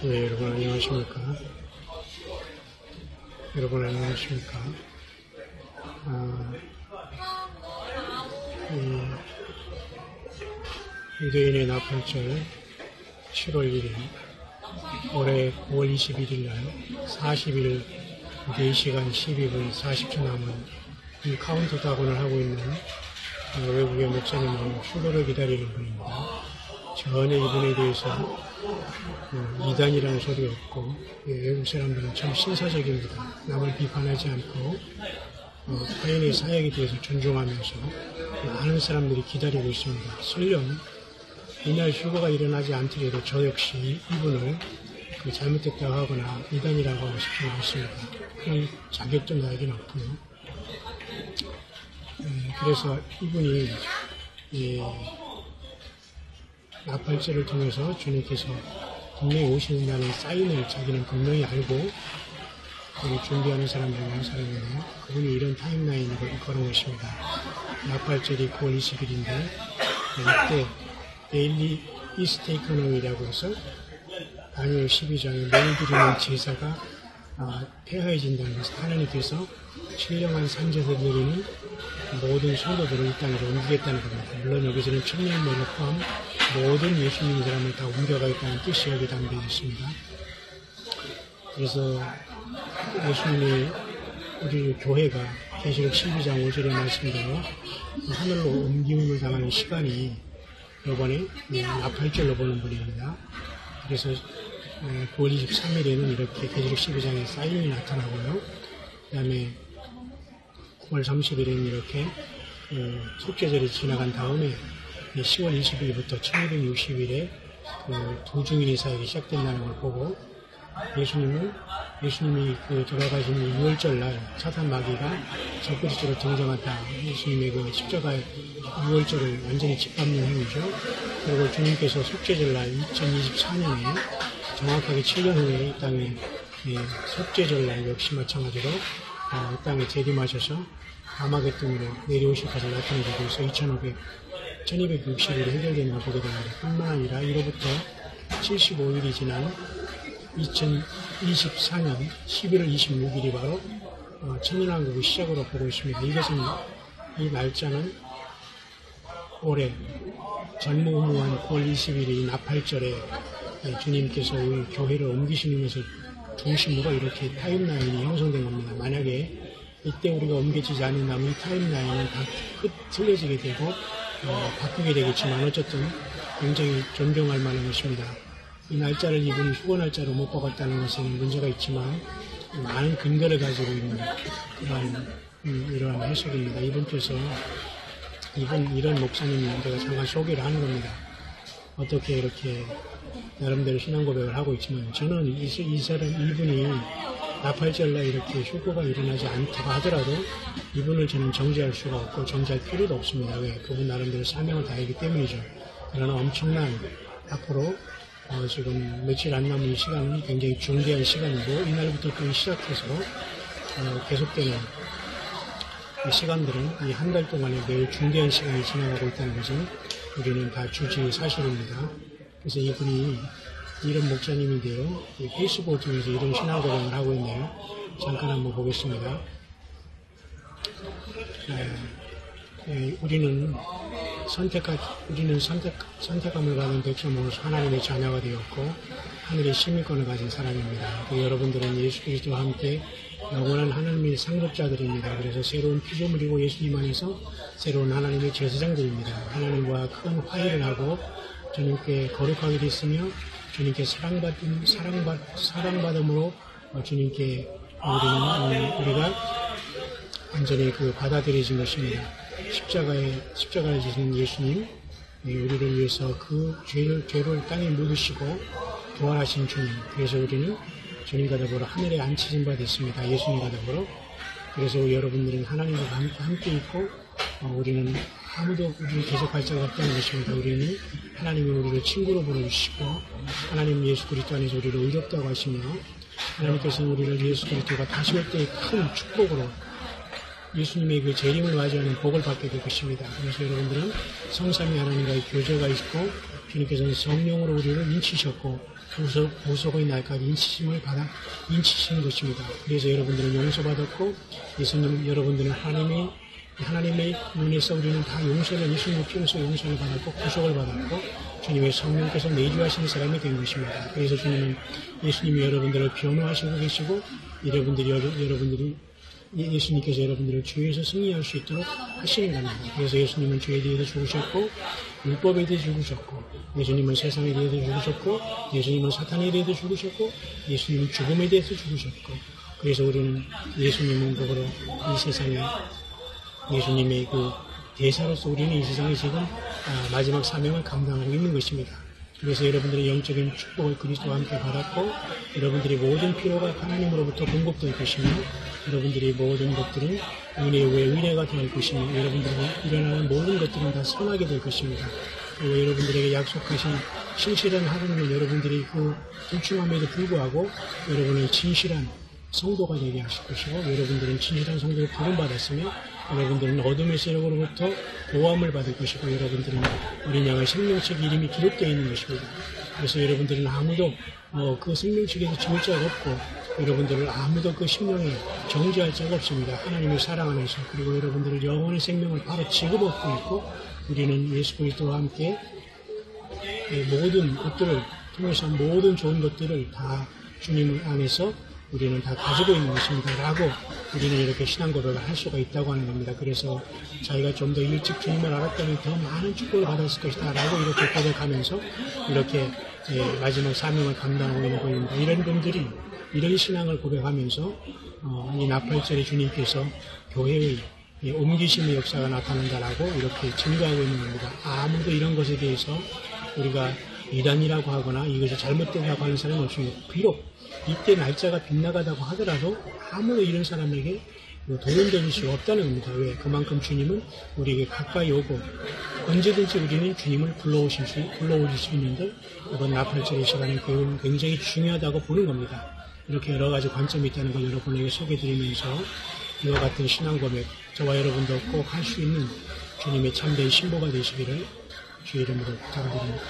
네, 여러분 안녕하십니까? 여러분 안녕하십니까? 아, 이 유대인의 나팔절 7월 1일, 올해 9월 21일 날 40일 4시간 12분 40초 남은 이 카운트다운을 하고 있는 어, 외국의 목사님은 휴거를 기다리는 분입니다. 전혀 이분에 대해서 어, 이단이라는 소리 없고 예, 외국 사람들은 참 신사적입니다. 남을 비판하지 않고 어, 타인의 사역에 대해서 존중하면서 많은 사람들이 기다리고 있습니다. 설령 이날 휴거가 일어나지 않더라도 저 역시 이분을 그 잘못됐다고 하거나 이단이라고 하고 싶지 않습니다. 그런 자격도 나에게는 없고요. 음, 그래서 이분이 예, 나팔절을 통해서 주님께서 분명히 오신다는 사인을 자기는 분명히 알고 거기 준비하는 사람 중에 한 사람이네요. 그분이 이런 타임라인을 걸은 것입니다. 나팔절이 9월 20일인데 이때 데일리 이스테이크노이라고 해서 다니엘 12장에 매일 드리는 제사가 아, 폐허해진다는 것을 하나님께서 신령한 드리는 모든 성도들을 이 땅으로 옮기겠다는 겁니다. 물론 여기서는 천년만을 포함 모든 예수님 사람을 다 옮겨가겠다는 뜻이 여기 담겨 있습니다. 그래서 예수님이 우리 교회가 계시록 12장 5절의 말씀대로 하늘로 옮김을 당하는 시간이 이번에 나팔절로 보는 분입니다. 그래서 9월 23일에는 이렇게 계시록 12장에 사인이 나타나고요. 그 다음에 9월 30일에는 이렇게 그 속죄절이 지나간 다음에 10월 20일부터 1260일에 그두 중인의 사역이 시작된다는 걸 보고 예수님은 예수님이 그 돌아가신 6월절 날 사탄 마귀가 적그리스도로 등장한다. 예수님의 그 십자가의 6월절을 완전히 짓밟는 행위죠. 그리고 주님께서 속죄절 날 2024년에 정확하게 7년 후에 이 땅에 예, 속죄절 날 역시 마찬가지로 어, 이 땅에 재림하셔서 아마겟돈으로 내려오실 것을 나타내고 있어 2500, 1260일에 해결되는 걸 보게 됩니다. 뿐만 아니라 이로부터 75일이 지난 2024년 11월 26일이 바로 어, 천년왕국의 시작으로 보고 있습니다. 이것은 이 날짜는 올해 전무후무한 9월 20일이 나팔절에 주님께서 교회를 옮기시는 것을 중심으로 이렇게 타임라인이 형성된 겁니다. 만약에 이때 우리가 옮겨지지 않는다면 이 타임라인은 다 틀려지게 되고 어, 바꾸게 되겠지만 어쨌든 굉장히 존경할 만한 것입니다. 이 날짜를 이분이 휴거 날짜로 못 박았다는 것은 문제가 있지만 많은 근거를 가지고 있는 그러한 음, 이러한 해석입니다. 이분께서 이분 이런 목사님 제가 잠깐 소개를 하는 겁니다. 어떻게 이렇게 나름대로 신앙 고백을 하고 있지만 저는 이, 이 사람 이분이 나팔절날 이렇게 휴거가 일어나지 않다고 하더라도 이분을 저는 정지할 수가 없고 정지할 필요도 없습니다. 왜? 그분 나름대로 사명을 다하기 때문이죠. 그러나 엄청난 앞으로 어, 지금 며칠 안 남은 시간은 굉장히 중대한 시간이고 이날부터 또 시작해서 어, 계속되는 이 시간들은 이 한 달 동안에 매우 중대한 시간이 지나가고 있다는 것은 우리는 다 주지 사실입니다. 그래서 이분이 이런 목사님인데요. 페이스북을 통해서 이런 신앙 고백을 하고 있네요. 잠깐 한번 보겠습니다. 네, 네, 우리는 선택하, 우리는 선택, 선택함을 받은 백성으로 하나님의 자녀가 되었고, 하늘의 시민권을 가진 사람입니다. 그 여러분들은 예수 그리스도와 함께 영원한 하나님의 상급자들입니다. 그래서 새로운 피조물이고 예수님 안에서 새로운 하나님의 제사장들입니다. 하나님과 큰 화해를 하고 주님께 거룩하게 됐으며 주님께 사랑받은 사랑받 사랑받음으로 주님께 우리는 우리가 완전히 그 받아들여진 것입니다. 십자가에 십자가를 지신 예수님 우리를 위해서 그 죄를 죄를 땅에 묻으시고 부활하신 주님. 그래서 우리는 주님과 더불어 하늘에 앉히신 바 됐습니다. 예수님과 더불어. 그래서 여러분들은 하나님과 함께 있고 어, 우리는 아무도 우리를 계속할 자가 없다는 것입니다. 우리는 하나님이 우리를 친구로 부르시고 하나님 예수 그리스도 안에서 우리를 의롭다고 하시며 하나님께서는 우리를 예수 그리스도가 다시 올 때의 큰 축복으로 예수님의 그 재림을 맞이하는 복을 받게 될 것입니다. 그래서 여러분들은 성삼위 하나님과의 교제가 있고 주님께서는 성령으로 우리를 인치셨고 부속, 부속의 날까지 인치심을 받아 인치신 것입니다. 그래서 여러분들은 용서받았고 예수님 여러분들은 하나님의 하나님의 눈에서 우리는 다 용서를 예수님의 피로서 용서를 받았고 구속을 받았고 주님의 성령께서 내주하시는 사람이 된 것입니다. 그래서 주님은 예수님이 여러분들을 변호하시고 계시고 여러분들이 여러분들이 예- 예수님께서 여러분들을 주에서 승리할 수 있도록 하시는 겁니다. 그래서 예수님은 죄에 대해서 죽으셨고 율법에 대해서 죽으셨고 예수님은 세상에 대해서 죽으셨고 예수님은 사탄에 대해서 죽으셨고 예수님은 죽음에 대해서 죽으셨고 그래서 우리는 예수님은 그거로 이 세상에 예수님의 그 대사로서 우리는 이 세상에 지금 아, 마지막 사명을 감당하고 있는 것입니다. 그래서 여러분들의 영적인 축복을 그리스도와 함께 받았고 여러분들이 모든 필요가 하나님으로부터 공급될 것이며 여러분들이 모든 것들은 은혜 외 은혜가 될 것이며 여러분들이 일어나는 모든 것들은 다 선하게 될 것입니다. 그리고 여러분들에게 약속하신 신실한 하나님은 여러분들이 그 불충함에도 불구하고 여러분의 진실한 성도가 되게 하실 것이고 여러분들은 진실한 성도를 부름받았으며 여러분들은 어둠의 세력으로부터 보호함을 받을 것이고 여러분들은 어린 양의 생명책 이름이 기록되어 있는 것입니다. 그래서 여러분들은 아무도 어, 그 생명책에서 지울 자가 없고 여러분들을 아무도 그 심령에 정죄할 자가 없습니다. 하나님의 사랑 안에서 그리고 여러분들을 영원의 생명을 바로 지금 얻고 있고 우리는 예수 그리스도와 함께 이 모든 것들을 통해서 모든 좋은 것들을 다 주님 안에서 우리는 다 가지고 있는 것입니다. 라고 우리는 이렇게 신앙 고백을 할 수가 있다고 하는 겁니다. 그래서 자기가 좀 더 일찍 주님을 알았다면 더 많은 축복을 받았을 것이다. 라고 이렇게 고백하면서 이렇게 예, 마지막 사명을 감당하고 있는 것입니다. 이런 분들이 이런 신앙을 고백하면서 어, 이 나팔절에 주님께서 교회의 이 옮기심의 역사가 나타난다라고 이렇게 증거하고 있는 겁니다. 아무도 이런 것에 대해서 우리가 이단이라고 하거나 이것이 잘못된다고 하는 사람은 없습니다. 비록 이때 날짜가 빗나가다고 하더라도 아무도 이런 사람에게 도움되는 것이 없다는 겁니다. 왜? 그만큼 주님은 우리에게 가까이 오고 언제든지 우리는 주님을 불러오실 수, 불러오실 수 있는데 이번 나팔절의 시간에 그건 굉장히 중요하다고 보는 겁니다. 이렇게 여러 가지 관점이 있다는 걸 여러분에게 소개드리면서 이와 같은 신앙 고백 저와 여러분도 꼭 할 수 있는 주님의 참된 신보가 되시기를 주의 이름으로 부탁드립니다.